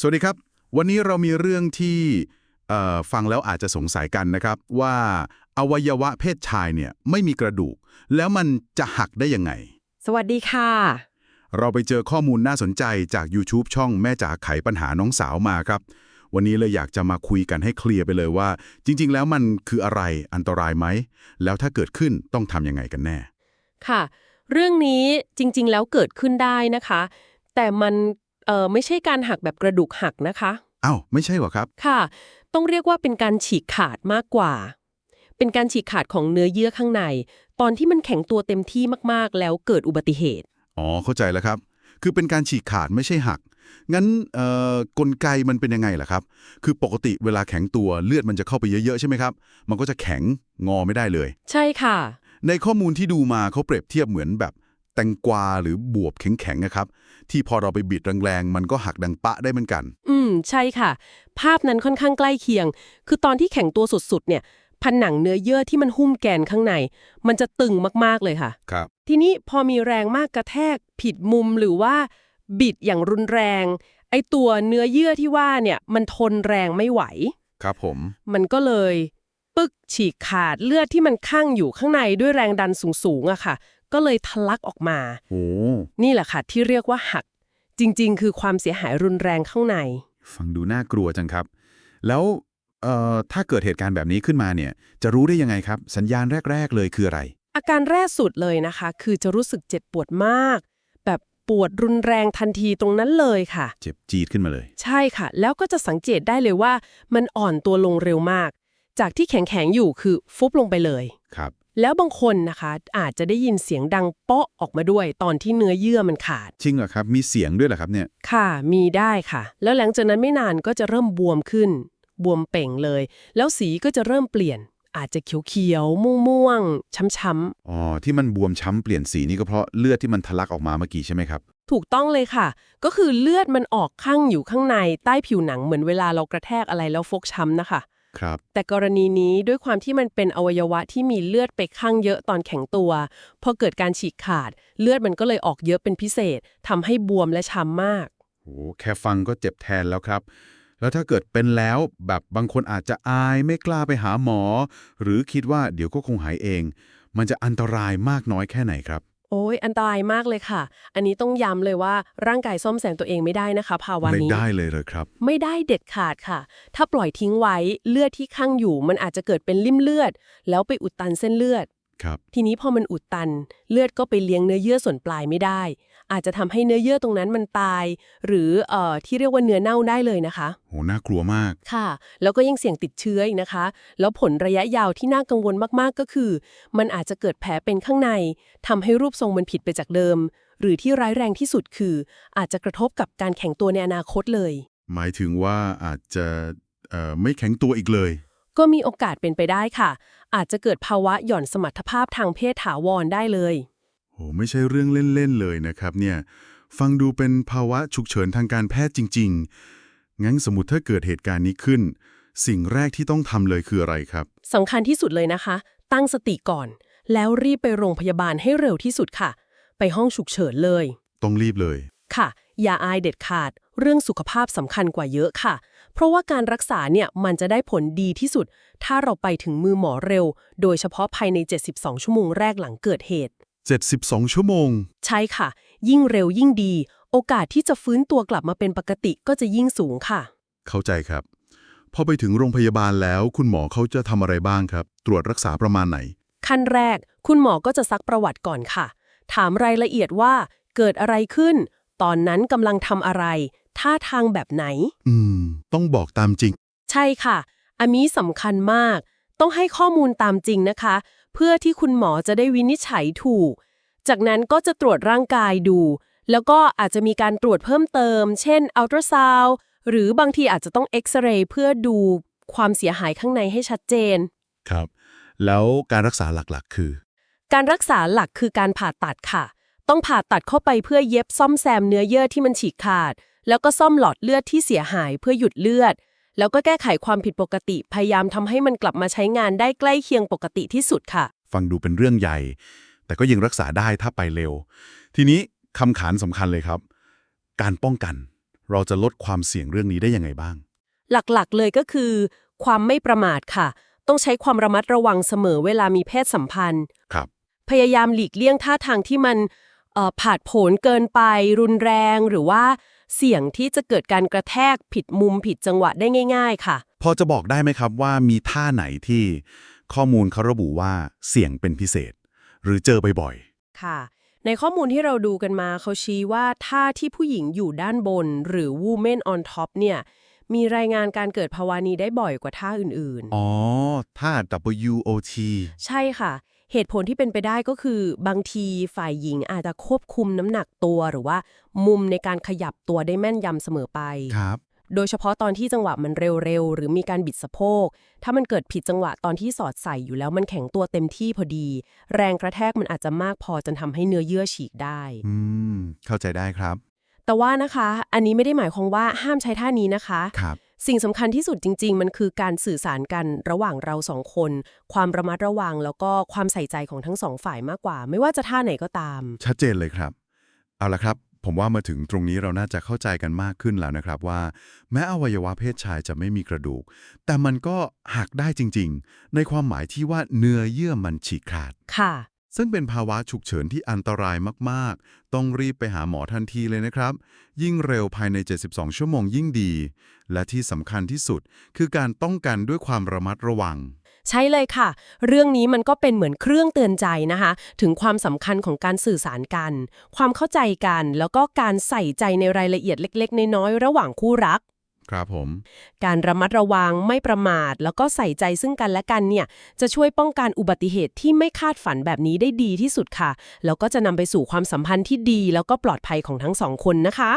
สวัสดีครับ วันนี้เรามีเรื่องที่เอ่อฟังแล้วอาจจะสงสัยกันนะครับว่าอวัยวะเพศชายเนี่ยไม่มีกระดูก แล้วมันจะหักได้ยังไง สวัสดีค่ะ เราไปเจอข้อมูลน่าสนใจจาก YouTube ช่องแม่จ๋าไขปัญหาน้องสาวมาครับ วันนี้เลยอยากจะมาคุยกันให้เคลียร์ไปเลยว่า จริง ๆ แล้วมันคืออะไรอันตรายไหม แล้วถ้าเกิดขึ้นต้องทำยังไงกันแน่ ค่ะ เรื่องนี้จริง ๆ แล้วเกิดขึ้นได้นะคะ แต่มัน เอ่อไม่ใช่การหักแบบกระดูกหักนะคะอ้าวไม่ใช่เหรอครับ ค่ะ ต้องเรียกว่าเป็นการฉีกขาดมากกว่า เป็นการฉีกขาดของเนื้อเยื่อข้างใน ตอนที่มันแข็งตัวเต็มที่มากๆ แล้วเกิดอุบัติเหตุ อ๋อเข้าใจแล้วครับ คือเป็นการฉีกขาดไม่ใช่หัก งั้นเอ่อกลไกมันเป็นยังไงล่ะครับ คือปกติเวลาแข็งตัวเลือดมันจะเข้าไปเยอะๆใช่ไหมครับ มันก็จะแข็งงอไม่ได้เลย ใช่ค่ะ ในข้อมูลที่ดูมาเขาเปรียบเทียบเหมือนแบบ แตงกวาหรือบวบแข็งๆนะครับ ที่พอเราไปบิดแรงๆ มันก็หักดังปะได้เหมือนกัน อืม ใช่ค่ะ ภาพนั้นค่อนข้างใกล้เคียง คือตอนที่แข็งตัวสุดๆเนี่ยผนังเนื้อเยื่อที่มันหุ้มแกนข้างใน มันจะตึงมากๆเลยค่ะ ครับ ทีนี้พอมีแรงมากกระแทกผิดมุมหรือว่าบิดอย่างรุนแรง ไอตัวเนื้อเยื่อที่ว่าเนี่ยมันทนแรงไม่ไหว ครับผม มันก็เลย ปึกฉีกขาดเลือดที่มันข้างอยู่ข้างในด้วยแรงดันสูงๆอะค่ะ ก็เลยทะลักออกมาโอ้นี่แหละค่ะที่เรียกว่าหัก จริง ๆ คือความเสียหายรุนแรงข้างใน ฟังดูน่ากลัวจังครับ แล้วเอ่อถ้าเกิดเหตุการณ์แบบนี้ขึ้นมาเนี่ย จะรู้ได้ยังไงครับ สัญญาณแรก ๆ เลยคืออะไร อาการแรกสุดเลยนะคะ คือจะรู้สึกเจ็บปวดมาก แบบปวดรุนแรงทันทีตรงนั้นเลยค่ะ เจ็บจี๊ดขึ้นมาเลย ใช่ค่ะ แล้วก็จะสังเกตได้เลยว่า มันอ่อนตัวลงเร็วมาก จากที่แข็งๆอยู่คือฟุบลงไปเลย ครับ แล้วบางคนนะคะอาจจะได้ยินเสียงดังเปาะออกมาด้วย ตอนที่เนื้อเยื่อมันขาด จริงเหรอครับ มีเสียงด้วยเหรอครับเนี่ย ค่ะ มีได้ค่ะ แล้วหลังจากนั้นไม่นานก็จะเริ่มบวมขึ้น บวมเป่งเลย แล้วสีก็จะเริ่มเปลี่ยน อาจจะเขียวๆ ม่วงๆ ช้ำๆอ๋อ ที่มันบวมช้ำเปลี่ยนสีนี่ก็เพราะเลือดที่มันทะลักออกมาเมื่อกี้ใช่ไหมครับถูกต้องเลยค่ะ ก็คือเลือดมันออกข้างอยู่ข้างในใต้ผิวหนังเหมือนเวลาเรากระแทกอะไรแล้วฟกช้ำนะคะ ครับ แต่กรณีนี้ด้วยความที่มันเป็นอวัยวะที่มีเลือดไปข้างเยอะตอนแข็งตัว พอเกิดการฉีกขาด เลือดมันก็เลยออกเยอะเป็นพิเศษทำให้บวมและช้ำมากโหแค่ฟังก็เจ็บแทนแล้วครับ แล้วถ้าเกิดเป็นแล้วแบบบางคนอาจจะอายไม่กล้าไปหาหมอ หรือคิดว่าเดี๋ยวก็คงหายเอง มันจะอันตรายมากน้อยแค่ไหนครับ โอ้ยอันตรายมากเลยค่ะ อันนี้ต้องย้ำเลยว่าร่างกายซ่อมแซมตัวเองไม่ได้นะคะ ภาวะไม่นี้ ได้เลยเลยครับ ไม่ได้เด็ดขาดค่ะ ถ้าปล่อยทิ้งไว้เลือดที่ข้างอยู่ มันอาจจะเกิดเป็นริ่มเลือด แล้วไปอุดตันเส้นเลือด ครับ ทีนี้พอมันอุดตัน เลือดก็ไปเลี้ยงเนื้อเยื่อส่วนปลายไม่ได้ อาจจะทำให้เนื้อเยื่อตรงนั้นมันตาย หรือเอ่อที่เรียกว่าเนื้อเน่าได้เลยนะคะโหน่ากลัวมากค่ะ แล้วก็ยังเสี่ยงติดเชื้ออีกนะคะ แล้วผลระยะยาวที่น่ากังวลมากๆก็คือ มันอาจจะเกิดแผลเป็นข้างในทำให้รูปทรงมันผิดไปจากเดิม หรือที่ร้ายแรงที่สุดคือ อาจจะกระทบกับการแข็งตัวในอนาคตเลย หมายถึงว่าอาจจะเอ่อไม่แข็งตัวอีกเลย ก็มีโอกาสเป็นไปได้ค่ะ อาจจะเกิดภาวะหย่อนสมรรถภาพทางเพศถาวรได้เลย โหไม่ใช่เรื่องเล่น ๆ เลยนะครับเนี่ย ฟังดูเป็นภาวะฉุกเฉินทางการแพทย์จริง ๆ งั้นสมมติถ้าเกิดเหตุการณ์นี้ขึ้น สิ่งแรกที่ต้องทำเลยคืออะไรครับ สำคัญที่สุดเลยนะคะ ตั้งสติก่อน แล้วรีบไปโรงพยาบาลให้เร็วที่สุดค่ะ ไปห้องฉุกเฉินเลย ต้องรีบเลย ค่ะ อย่าอายเด็ดขาด เรื่องสุขภาพสำคัญกว่าเยอะค่ะ เพราะว่าการรักษาเนี่ยมันจะได้ผลดีที่สุด ถ้าเราไปถึงมือหมอเร็ว โดยเฉพาะภายใน 72 ชั่วโมงแรกหลังเกิดเหตุ 72 ชั่วโมง ใช่ค่ะ ยิ่งเร็วยิ่งดี โอกาสที่จะฟื้นตัวกลับมาเป็นปกติก็จะยิ่งสูงค่ะ เข้าใจครับ พอไปถึงโรงพยาบาลแล้วคุณหมอเขาจะทำอะไรบ้างครับ ตรวจรักษาประมาณไหน ขั้นแรก คุณหมอก็จะซักประวัติก่อนค่ะ ถามรายละเอียดว่าเกิดอะไรขึ้น ตอนนั้นกำลังทำอะไร ท่าทางแบบไหน อืม ต้องบอกตามจริง ใช่ค่ะ อันนี้สำคัญมาก ต้องให้ข้อมูลตามจริงนะคะ เพื่อที่คุณหมอจะได้วินิจฉัยถูก จากนั้นก็จะตรวจร่างกายดู แล้วก็อาจจะมีการตรวจเพิ่มเติม เช่นอัลตราซาวด์หรือบางทีอาจจะต้องเอ็กซเรย์เพื่อดูความเสียหายข้างในให้ชัดเจน ครับ แล้วการรักษาหลักๆ คือ การรักษาหลักคือการผ่าตัดค่ะ ต้องผ่าตัดเข้าไปเพื่อเย็บซ่อมแซมเนื้อเยื่อที่มันฉีกขาด แล้วก็ซ่อมหลอดเลือดที่เสียหายเพื่อหยุดเลือด แล้วก็แก้ไขความผิดปกติ พยายามทำให้มันกลับมาใช้งานได้ใกล้เคียงปกติที่สุดค่ะ ฟังดูเป็นเรื่องใหญ่ แต่ก็ยังรักษาได้ถ้าไปเร็ว ทีนี้คำขานสำคัญเลยครับ การป้องกัน เราจะลดความเสี่ยงเรื่องนี้ได้ยังไงบ้าง หลักๆเลยก็คือ ความไม่ประมาทค่ะ ต้องใช้ความระมัดระวังเสมอเวลามีเพศสัมพันธ์ ครับ พยายามหลีกเลี่ยงท่าทางที่มันเอ่อผาดโผนเกินไป รุนแรงหรือว่าเสี่ยงที่จะเกิดการกระแทกผิดมุมผิดจังหวะได้ง่าย ๆ ค่ะ พอจะบอกได้ไหมครับว่ามีท่าไหนที่ข้อมูลเขาระบุว่าเสี่ยงเป็นพิเศษ หรือเจอบ่อยค่ะ ในข้อมูลที่เราดูกันมาเขาชี้ว่าท่าที่ผู้หญิงอยู่ด้านบน หรือ women on top เนี่ยมีรายงานการเกิดภาวะนี้ได้บ่อยกว่าท่าอื่นๆ อ๋อ ท่า WOT ๆใช่ค่ะ เหตุผลที่เป็นไปได้ก็คือบางทีฝ่ายหญิงอาจจะควบคุมน้ำหนักตัวหรือว่า มุมในการขยับตัวได้แม่นยำเสมอไป ครับ โดยเฉพาะตอนที่จังหวะมันเร็วๆ หรือมีการบิดสะโพก ถ้ามันเกิดผิดจังหวะตอนที่สอดใส่อยู่แล้วมันแข็งตัวเต็มที่พอดี แรงกระแทกมันอาจจะมากพอจนทำให้เนื้อเยื่อฉีกได้ อืม เข้าใจได้ครับ แต่ว่านะคะ อันนี้ไม่ได้หมายความว่าห้ามใช้ท่านี้นะคะ ครับ สิ่งสำคัญที่สุดจริง ๆ มันคือการสื่อสารกันระหว่างเราสองคน ความระมัดระวังแล้วก็ความใส่ใจของทั้งสองฝ่ายมากกว่า ไม่ว่าจะท่าไหนก็ตาม ชัดเจนเลยครับ เอาละครับ ผมว่ามาถึงตรงนี้เราน่าจะเข้าใจกันมากขึ้นแล้วนะครับว่า แม้อวัยวะเพศชายจะไม่มีกระดูก แต่มันก็หักได้จริง ๆ ในความหมายที่ว่าเนื้อเยื่อมันฉีกขาด ค่ะ ซึ่งเป็นภาวะฉุกเฉินที่อันตรายมากๆ ต้องรีบไปหาหมอทันทีเลยนะครับ ยิ่งเร็วภายใน 72 ชั่วโมงยิ่งดี และที่สำคัญที่สุดคือการป้องกันด้วยความระมัดระวัง ใช่เลยค่ะ เรื่องนี้มันก็เป็นเหมือนเครื่องเตือนใจนะคะ ถึงความสำคัญของการสื่อสารกัน ความเข้าใจกัน แล้วก็การใส่ใจในรายละเอียดเล็ก ๆ น้อยๆระหว่างคู่รัก ครับผม การระมัดระวังไม่ประมาท แล้วก็ใส่ใจซึ่งกันและกันเนี่ย จะช่วยป้องกันอุบัติเหตุที่ไม่คาดฝันแบบนี้ได้ดีที่สุดค่ะ แล้วก็จะนำไปสู่ความสัมพันธ์ที่ดี แล้วก็ปลอดภัยของทั้งสองคนนะคะ